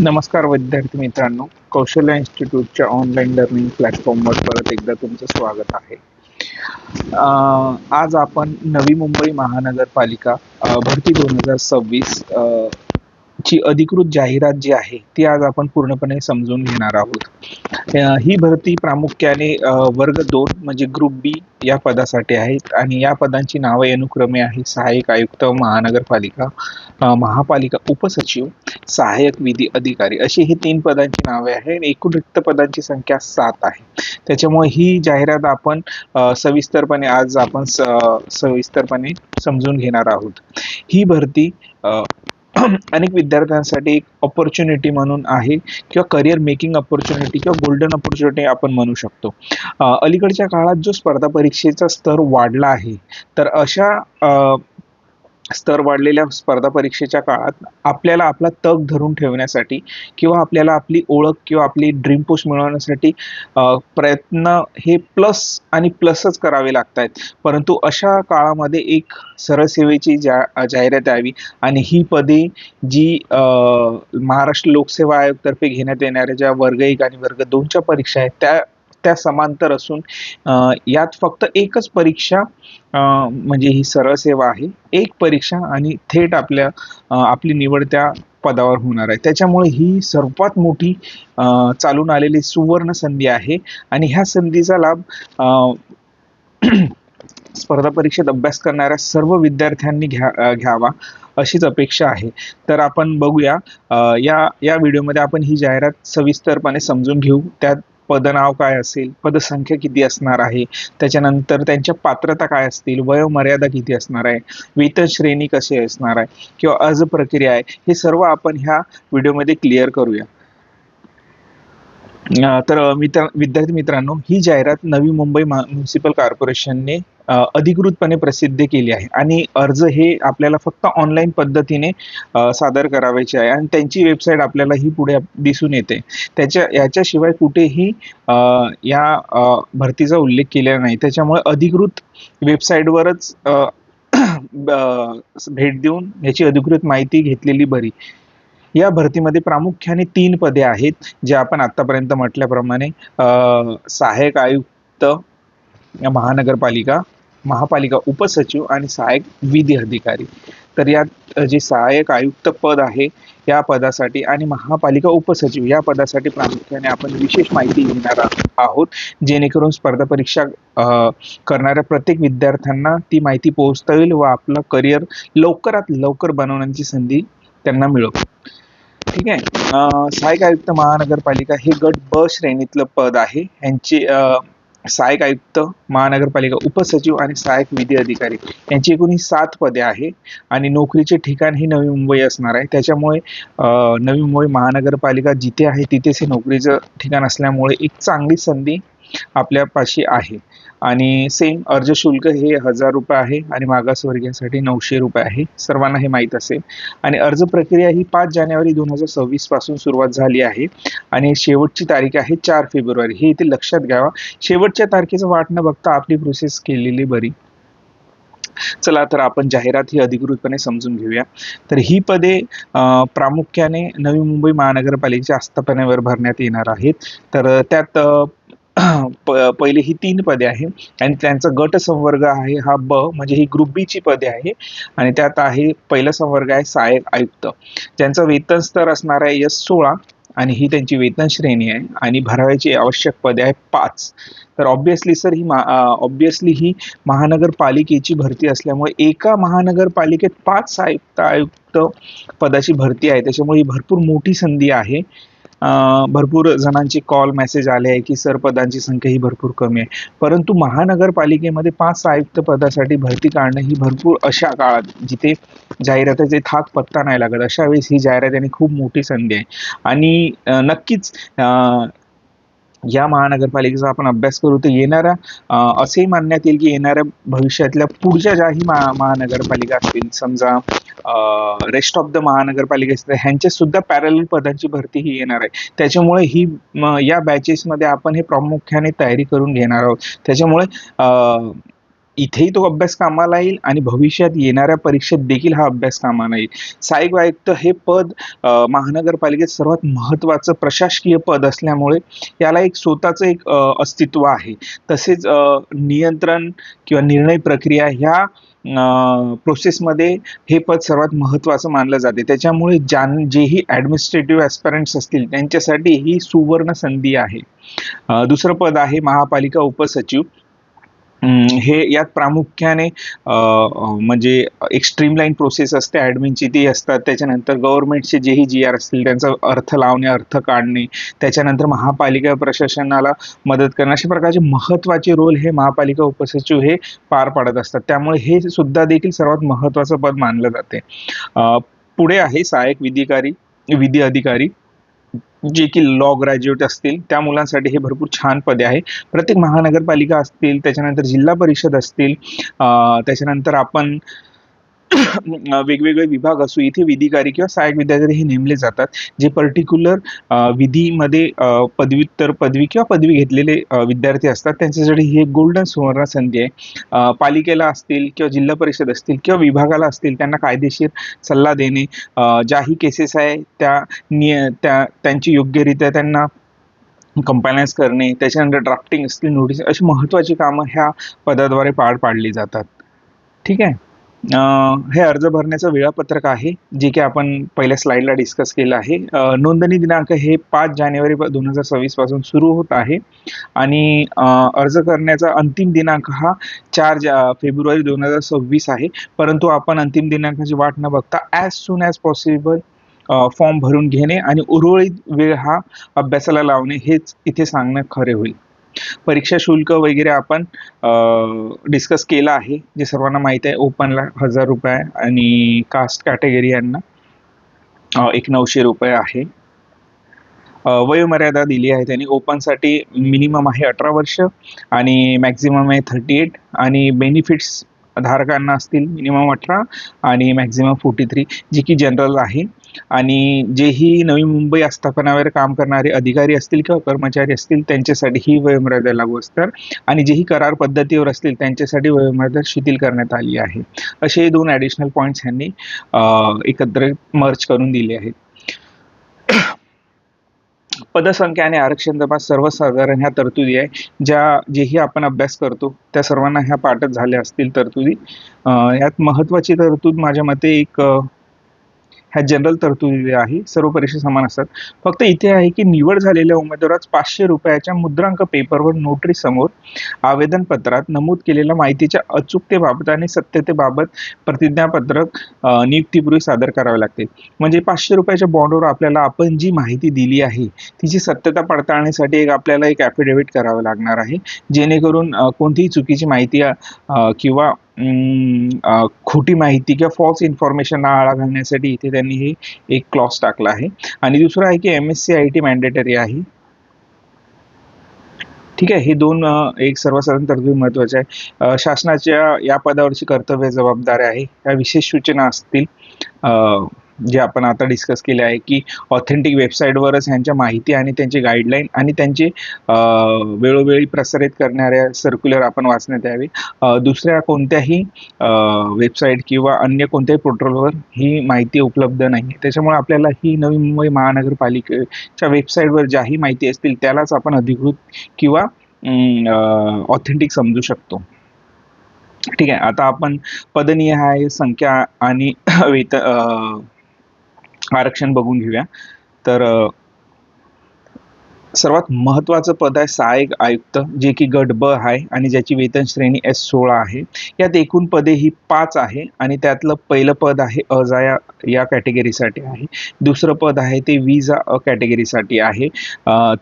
नमस्कार विद्यार्थी मित्रांनो. कौशल्य इन्स्टिट्यूटच्या ऑनलाईन लर्निंग प्लॅटफॉर्मवर परत एकदा तुमचं स्वागत आहे. अं, आज आपण नवी मुंबई महानगरपालिका भरती दोन हजार सव्वीस ची अधिकृत जाहिरात जी आहे ती आज आपण पूर्णपणे समजून घेणार आहोत. ही भरती प्रामुख्याने वर्ग दोन म्हणजे ग्रुप बी या पदासाठी आहेत आणि या पदांची नावे अनुक्रमे आहे सहाय्यक आयुक्त महानगरपालिका महापालिका उपसचिव सहाय्यक विधी अधिकारी. अशी ही तीन पदांची नावे आहे आणि एकूण रिक्त पदांची संख्या सात आहे. त्याच्यामुळे ही जाहिरात आपण सविस्तरपणे आज आपण सविस्तरपणे समजून घेणार आहोत. ही भरती अनेक विद्यार्थ्यांसाठी एक ऑपॉर्च्युनिटी म्हणून आहे किंवा करिअर मेकिंग ऑपॉर्च्युनिटी किंवा गोल्डन ऑपॉर्च्युनिटी आपण म्हणू शकतो. अलीकडच्या काळात जो स्पर्धा परीक्षेचा स्तर वाढला आहे तर अशा अ, स्तर वाढलेल्या स्पर्धा परीक्षेच्या काळात आपल्याला आपला तग धरून ठेवण्यासाठी किंवा आपल्याला आपली ओळख किंवा आपली ड्रीम पोस्ट मिळवण्यासाठी प्रयत्न हे प्लस आणि प्लसच करावे लागत आहेत परंतु अशा काळामध्ये एक सरळसेवेची जा जाहिरात यावी आणि ही पदे जी महाराष्ट्र लोकसेवा आयोगतर्फे घेण्यात येणाऱ्या ज्या वर्ग एक आणि वर्ग दोनच्या परीक्षा आहेत त्या त्या समांतर असून यात फक्त एकच परीक्षा म्हणजे ही सरळ सेवा आहे. एक परीक्षा आणि थेट आपल्या आपली निवड त्या पदावर होणार आहे. त्याच्यामुळे ही सर्वात मोठी चालून आलेली सुवर्ण संधी आहे. आणि ह्या संधीचा लाभ स्पर्धा परीक्षेत अभ्यास करणाऱ्या सर्व विद्यार्थ्यांनी घ्या घ्यावा अशीच अपेक्षा आहे. तर आपण बघूया या या व्हिडिओमध्ये आपण ही जाहिरात सविस्तरपणे समजून घेऊ. त्यात पदनाव काय असेल? पदसंख्या किती असणार आहे? त्याच्यानंतर त्यांच्या पात्रता काय असतील? वयोमर्यादा किती असणार आहे? वेतन श्रेणी कशी असणार आहे? किंवा अर्ज प्रक्रिया आहे? हे सर्व आपण ह्या व्हिडिओमध्ये क्लिअर करूया. तर मित्र विद्यार्थी मित्रांनो ही जाहिरात नवी मुंबई म्युन्सिपल कॉर्पोरेशनने अधिकृतपणे प्रसिद्ध केली आहे. आणि अर्ज हे आपल्याला फक्त ऑनलाईन पद्धतीने सादर करावायचे आहे. आणि त्यांची वेबसाईट आपल्याला ही पुढे दिसून येते. त्याच्या याच्याशिवाय कुठेही या भरतीचा उल्लेख केलेला नाही. त्याच्यामुळे अधिकृत वेबसाईटवरच भेट देऊन याची अधिकृत माहिती घेतलेली बरी. या भरतीमध्ये प्रामुख्याने तीन पदे आहेत जे आपण आतापर्यंत म्हटल्याप्रमाणे सहाय्यक आयुक्त महानगरपालिका महापालिका उपसचिव आणि सहाय्यक विधी अधिकारी. तर यात जे सहाय्यक आयुक्त पद आहे या पदासाठी आणि महापालिका उपसचिव या पदासाठी प्रामुख्याने आपण विशेष माहिती घेणार आहोत जेणेकरून स्पर्धा परीक्षा करणाऱ्या प्रत्येक विद्यार्थ्यांना ती माहिती पोहोचता येईल व आपलं करिअर लवकरात लवकर बनवण्याची संधी त्यांना मिळो ठीक आहे? सहाय्यक आयुक्त महानगरपालिका हे गट ब श्रेणीतलं पद आहे. यांचे सहाय्यक आयुक्त महानगरपालिका उपसचिव आणि सहाय्यक विधी अधिकारी. यांची एकूण ही सात पदे आहे आणि नोकरीचे ठिकाण ही नवी मुंबई असणार आहे. त्याच्यामुळे नवी मुंबई महानगरपालिका जिथे आहे तिथेच हे नोकरीचं ठिकाण असल्यामुळे एक चांगली संधी आपल्यापाशी आहे. आणि सेम अर्ज शुल्क हे हजार रुपये आहे आणि मागासवर्गीयांसाठी नऊशे रुपये आहे. सर्वांना हे माहीत असेल. आणि अर्ज प्रक्रिया ही पाच जानेवारी दोन हजार सव्वीसपासून सुरुवात झाली आहे. आणि शेवटची तारीख आहे चार फेब्रुवारी. हे इथे लक्षात घ्यावा. शेवटच्या तारखेचं वाट न बघता आपली प्रोसेस केलेली बरी. चला तर आपण जाहिरात ही अधिकृतपणे समजून घेऊया. तर ही पदे प्रामुख्याने नवी मुंबई महानगरपालिकेच्या आस्थापनेवर भरण्यात येणार आहेत. तर त्यात पहिले ही तीन पदे आहे आणि त्यांचा गट संवर्ग आहे हा ब म्हणजे ही ग्रुप बी ची पदे आहे. आणि त्यात आहे पहिला संवर्ग आहे सहाय्यक आयुक्त. ज्यांचं वेतन स्तर असणार आहे यस सोळा. आणि ही त्यांची वेतन श्रेणी आहे. आणि भरावायची आवश्यक पदे आहे पाच. तर ऑब्विसली सर ही ऑब्विसली ही महानगरपालिकेची भरती असल्यामुळे एका महानगरपालिकेत पाच आयुक्त आयुक्त पदाची भरती आहे. त्याच्यामुळे ही भरपूर मोठी संधी आहे. भरपूर जणांचे कॉल मेसेज आले आहे की सर पदांची संख्या ही भरपूर कमी आहे. परंतु महानगरपालिकेमध्ये पाच आयुक्त पदासाठी भरती काढणं ही भरपूर अशा काळात जिथे जाहिरातीचे थाक पत्ता नाही लागत. अशा वेळेस ही जाहिरात यांनी खूप मोठी संधी आहे. आणि नक्कीच या महानगरपालिकेचा आपण अभ्यास करू तर येणाऱ्या असेही मानण्यात येईल की येणाऱ्या भविष्यातल्या पुढच्या ज्याही महा महानगरपालिका असतील समजा रेस्ट ऑफ द महानगरपालिका असतील ह्यांच्या सुद्धा पॅरल पदांची भरती ही येणार आहे. त्याच्यामुळे ही या बॅचेसमध्ये आपण हे प्रामुख्याने तयारी करून घेणार आहोत. त्याच्यामुळे इथेही तो अभ्यास कामाला येईल आणि भविष्यात येणाऱ्या परीक्षेत देखील हा अभ्यास कामाला येईल. सहाय्यक आयुक्त हे पद महानगरपालिकेत सर्वात महत्त्वाचं प्रशासकीय पद असल्यामुळे याला एक स्वतःचं एक अस्तित्व आहे. तसेच नियंत्रण किंवा निर्णय प्रक्रिया ह्या प्रोसेसमध्ये हे पद सर्वात महत्त्वाचं मानलं जाते. त्याच्यामुळे ज्यां जेही ॲडमिनिस्ट्रेटिव्ह ॲस्परंट्स असतील त्यांच्यासाठी ही सुवर्ण संधी आहे. दुसरं पद आहे महापालिका उपसचिव. हे यात प्रामुख्याने म्हणजे एक स्ट्रीमलाईन प्रोसेस असते ॲडमिनची ती असतात. त्याच्यानंतर गव्हर्नमेंटचे जेही जी आर असतील त्यांचा अर्थ लावणे अर्थ काढणे त्याच्यानंतर महापालिका प्रशासनाला मदत करणे अशा प्रकारचे महत्त्वाचे रोल हे महापालिका उपसचिव हे पार पाडत असतात. त्यामुळे हे सुद्धा देखील सर्वात महत्त्वाचं पद मानलं जाते. पुढे आहे सहाय्यक विधिकारी विधी अधिकारी. जे की लॉ ग्रॅज्युएट असतील त्या मुलांसाठी हे भरपूर छान पदे आहे प्रत्येक महानगरपालिका असतील त्याच्यानंतर जिल्हा परिषद असतील अं, त्याच्यानंतर आपण वेगवेगळे विभाग असू इथे विधिकारी किंवा सहाय्यक विद्यार्थी हे नेमले जातात जे पर्टिक्युलर विधीमध्ये पदव्युत्तर पदवी किंवा पदवी घेतलेले विद्यार्थी असतात. त्यांच्यासाठी ही एक गोल्डन सुवर्ण संधी आहे. पालिकेला असतील किंवा जिल्हा परिषद असतील किंवा विभागाला असतील त्यांना कायदेशीर सल्ला देणे ज्याही केसेस आहे त्या निय त्या त्यांची योग्यरित्या त्यांना कंपायलन्स करणे त्याच्यानंतर ड्राफ्टिंग असतील नोटीस अशी महत्त्वाची कामं ह्या पदाद्वारे पार पाडली जातात. ठीक आहे? हे अर्ज भरण्याचं वेळापत्रक आहे जे की आपण पहिल्या स्लाईडला डिस्कस केलं आहे. नोंदणी दिनांक हे पाच जानेवारी दोन हजार सव्वीसपासून सुरू होत आहे आणि अर्ज करण्याचा अंतिम दिनांक हा चार जा फेब्रुवारी दोन हजार सव्वीस आहे. परंतु आपण अंतिम दिनांकाची वाट न बघता as soon as possible form भरून घेणे आणि उर्वरित वेळ हा अभ्यासाला लावणे हेच इथे सांगणं खरे होईल. परीक्षा शुल्क वगैरे आपण डिस्कस केलं आहे. जे सर्वांना माहीत आहे ओपनला हजार रुपये आणि कास्ट कॅटेगरी यांना एक नऊशे रुपये आहे. वयोमर्यादा दिली आहे त्यांनी. ओपनसाठी मिनिमम आहे अठरा वर्ष आणि मॅक्झिमम आहे थर्टी एट आणि बेनिफिट्स धारकांना असतील मिनिमम अठरा आणि मॅक्झिमम फोर्टी थ्री जी की जनरल आहे. आणि जेही नवी मुंबई आस्थापनावर काम करणारे अधिकारी असतील किंवा कर्मचारी असतील त्यांच्यासाठी ही वयोमर्यादा लागू असतात. आणि जेही करार पद्धतीवर असतील त्यांच्यासाठी वयोमर्यादा शिथिल करण्यात आली आहे. असे दोन ॲडिशनल पॉईंट्स यांनी एकत्र मर्ज करून दिले आहेत. पदसंख्या आणि आरक्षण तपास सर्वसाधारण ह्या तरतुदी आहे. ज्या जेही आपण अभ्यास करतो त्या सर्वांना ह्या पाठच झाल्या असतील तरतुदी. अं, यात महत्त्वाची तरतूद माझ्या मते एक ह्या जनरल तरतुदी आहे सर्व परीक्षा समान असतात. फक्त इथे आहे की निवड झालेल्या उमेदवारास पाचशे रुपयाच्या मुद्रांक पेपरवर नोटरी समोर आवेदन पत्रात नमूद केलेल्या माहितीच्या अचूकतेबाबत आणि सत्यतेबाबत प्रतिज्ञापत्रक नियुक्तीपूर्वी सादर करावे लागते. म्हणजे पाचशे रुपयाच्या बॉन्डवर आपल्याला आपण जी माहिती दिली आहे तिची सत्यता पडताळण्यासाठी एक आपल्याला एक ॲफिडेव्हिट करावं लागणार आहे. जेणेकरून कोणतीही चुकीची माहिती किंवा खोटी माहिती किंवा फॉल्स इन्फॉर्मेशनला आळा घालण्यासाठी इथे त्यांनी हे एक क्लॉस टाकला आहे. आणि दुसरं आहे की M S C I T mandatory आहे. ठीक आहे हे दोन एक सर्वसाधारण तरतूद महत्त्वाचे आहे. शासनाच्या या पदावरची कर्तव्य जबाबदाऱ्या आहे. या विशेष सूचना असतील जे आपण आता डिस्कस केले आहे की ऑथेंटिक वेबसाईटवरच ह्यांच्या माहिती आणि त्यांची गाईडलाईन आणि त्यांची वेळोवेळी प्रसारित करणाऱ्या सर्क्युलर आपण वाचण्यात यावे. दुसऱ्या कोणत्याही वेबसाईट किंवा अन्य कोणत्याही पोर्टलवर ही माहिती उपलब्ध नाही. त्याच्यामुळे आपल्याला ही नवी मुंबई महानगरपालिकेच्या वेबसाईटवर ज्याही माहिती असतील त्यालाच आपण अधिकृत किंवा ऑथेंटिक समजू शकतो. ठीक आहे. आता आपण पदनिहाय संख्या आणि वेतन आरक्षण बघून घेऊया. तर सर्वात महत्त्वाचं पद आहे सहाय्यक आयुक्त जे की गट ब आहे आणि ज्याची वेतन श्रेणी एस सोळा आहे. यात एकूण पदे ही पाच आहे आणि त्यातलं पहिलं पद आहे अजा या या कॅटेगरीसाठी आहे. दुसरं पद आहे ते विजा अ कॅटेगरीसाठी आहे.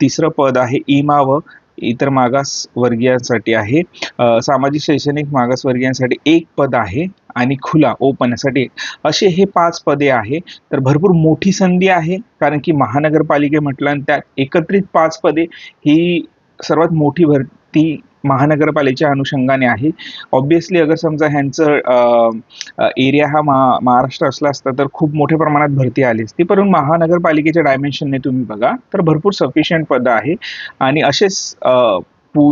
तिसरं पद आहे इमा व इतर मागास वर्गीयांसाठी आहे सामाजिक शैक्षणिक मागासवर्गीयांसाठी एक पद आहे आणि खुला ओपनसाठी असे हे पाच पदे आहे. तर भरपूर मोठी संधी आहे. कारण की महानगरपालिके म्हटलं आणि त्यात एकत्रित पाच पदे ही सर्वात मोठी भरती महानगरपालिकेच्या अनुषंगाने आहे. ऑब्विसली अगर समजा ह्यांचं एरिया हा महा महाराष्ट्र असला असता तर खूप मोठ्या प्रमाणात भरती आली असती. परंतु महानगरपालिकेच्या डायमेन्शनने तुम्ही बघा तर भरपूर सफिशियंट पदं आहे. आणि असेच पू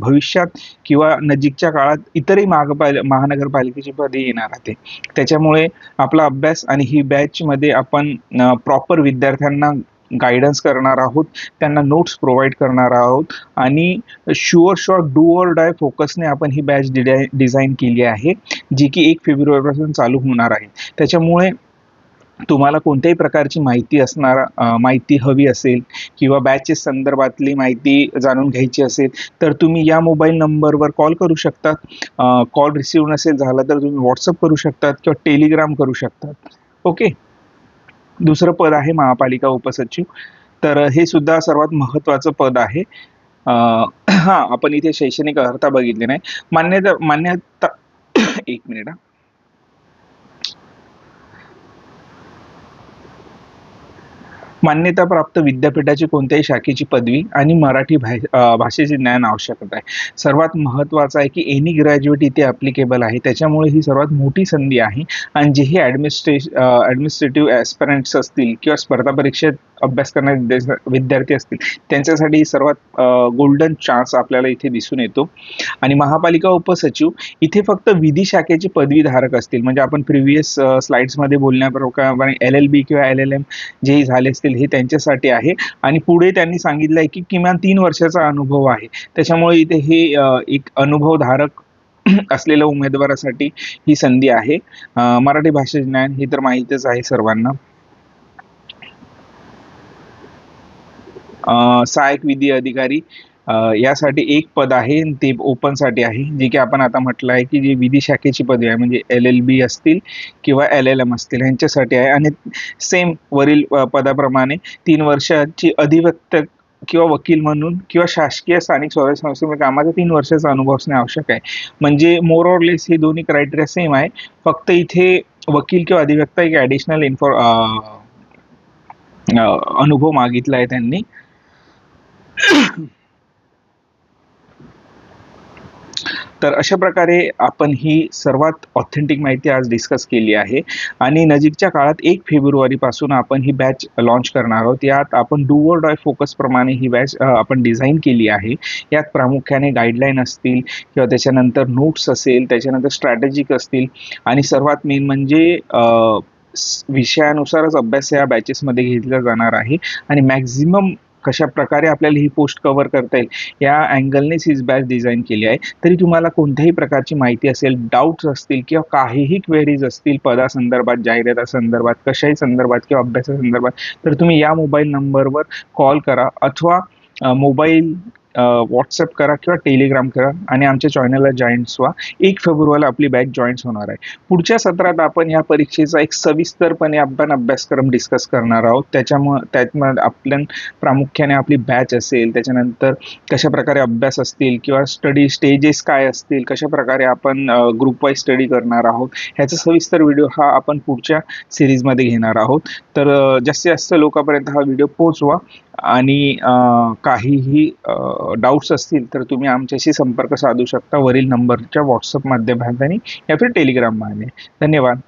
भविष्यात किंवा नजीकच्या काळात इतरही महापाल महानगरपालिकेची पदे येणार आहे त्याच्यामुळे आपला अभ्यास आणि ही बॅचमध्ये आपण प्रॉपर विद्यार्थ्यांना गायडन्स करणार आहोत त्यांना नोट्स प्रोव्हाइड करणार आहोत आणि sure shot do or die फोकसने आपण ही बॅच डिझाईन केली आहे जी की एक फेब्रुवारीपासून चालू होणार आहे. त्याच्यामुळे तुम्हाला कोणत्याही प्रकारची माहिती असणार माहिती हवी असेल किंवा बॅचेस संदर्भातली माहिती जाणून घ्यायची असेल तर तुम्ही या मोबाईल नंबरवर कॉल करू शकतात कॉल रिसीव्ह नसेल झाला तर तुम्ही व्हॉट्सअप करू शकतात किंवा टेलिग्राम करू शकतात. ओके दुसरं पद आहे महापालिका उपसचिव. तर हे सुद्धा सर्वात महत्त्वाचं पद आहे. हा आपण इथे शैक्षणिक अर्हता बघितली नाही. मान्यता मान्यता एक मिनिट मान्यताप्राप्त विद्यापीठाची कोणत्याही शाखेची पदवी आणि मराठी भाषेचे ज्ञान आवश्यक आहे. सर्वात महत्त्वाचं आहे की एनी ग्रॅज्युएट इथे ॲप्लिकेबल आहे. त्याच्यामुळे ही सर्वात मोठी संधी आहे. आणि जेही ॲडमिनिस्ट्रे ॲडमिनिस्ट्रेटिव्ह ॲस्पिरंट्स असतील किंवा स्पर्धा परीक्षेत अभ्यास करणारे विद्यार्थी असतील त्यांच्यासाठी सर्वात गोल्डन चान्स आपल्याला इथे दिसून येतो. आणि महापालिका उपसचिव इथे फक्त विधी शाखेचे पदवीधारक असतील. म्हणजे आपण प्रिव्हियस स्लाइड्समध्ये बोलण्याप्रमाणे एल एल बी किंवा एल एल एम जे झाले असतील हे त्यांच्यासाठी आहे. आणि पुढे त्यांनी सांगितलं आहे की किमान तीन वर्षाचा अनुभव आहे. त्याच्यामुळे इथे हे एक अनुभवधारक असलेल्या उमेदवारासाठी ही संधी आहे. मराठी भाषेचे ज्ञान हे तर माहीतच आहे सर्वांना. सहाय्यक विधी अधिकारी यासाठी एक पद आहे ते ओपनसाठी आहे जे की आपण आता म्हटलं आहे की जी विधी शाखेची पदवी आहे म्हणजे एल एल बी असतील किंवा एल एल एम असतील ह्यांच्यासाठी आहे. आणि सेम वरील पदाप्रमाणे तीन वर्षाची अधिवक्त किंवा वकील म्हणून किंवा शासकीय स्थानिक स्वराज्य संस्थेमध्ये कामाचा तीन वर्षाचा अनुभव असणे आवश्यक आहे. म्हणजे मोर ऑर लेस हे दोन्ही क्रायटेरिया सेम आहे. फक्त इथे वकील किंवा अधिवक्ता एक ॲडिशनल इन्फॉ अनुभव मागितला आहे त्यांनी. तर अशा प्रकारे आपण ही सर्वात ऑथेंटिक माहिती आज डिस्कस केली आहे. आणि नजीकच्या काळात एक फेब्रुवारीपासून आपण ही बॅच लॉन्च करणार आहोत. यात आपण डू और डाय फोकस प्रमाणे ही बॅच आपण डिझाईन केली आहे. यात प्रामुख्याने गाईडलाईन असतील किंवा त्याच्यानंतर नोट्स असेल त्याच्यानंतर स्ट्रॅटेजिक असतील. आणि सर्वात मेन म्हणजे विषयानुसारच अभ्यास या बॅचेसमध्ये घेतला जाणार आहे. आणि मॅक्झिमम कशा प्रकारे आपल्याला ही पोस्ट कव्हर करता येईल या अँगलनेच ही बॅच डिझाईन केली आहे. तरी तुम्हाला कोणत्याही प्रकारची माहिती असेल डाऊट्स असतील किंवा काहीही क्वेरीज असतील पदासंदर्भात जाहिरातासंदर्भात कशाही संदर्भात किंवा अभ्यासासंदर्भात तर तुम्ही या मोबाईल नंबरवर कॉल करा. अथवा मोबाईल व्हॉट्सअप करा किंवा टेलिग्राम करा आणि आमच्या चॅनलला जॉईंट्स व्हा. एक फेब्रुवारीला आपली बॅच जॉईंट्स होणार आहे. पुढच्या सत्रात आपण या परीक्षेचा एक सविस्तरपणे आपण अभ्यासक्रम डिस्कस करणार आहोत. त्याच्यामुळे त्यात आपण प्रामुख्याने आपली बॅच असेल त्याच्यानंतर कशा प्रकारे अभ्यास असतील किंवा स्टडी स्टेजेस काय असतील कशा प्रकारे आपण ग्रुप वाईज स्टडी करणार आहोत ह्याचा सविस्तर व्हिडिओ हा आपण पुढच्या सिरीजमध्ये घेणार आहोत. तर जास्तीत जास्त लोकांपर्यंत हा व्हिडिओ पोहोचवा आणि काहीही डाऊट्स असतील तर तुम्ही आमच्याशी संपर्क साधू शकता वरील नंबरच्या व्हॉट्सअप माध्यमाने या फिर टेलिग्राम माध्यमे धन्यवाद.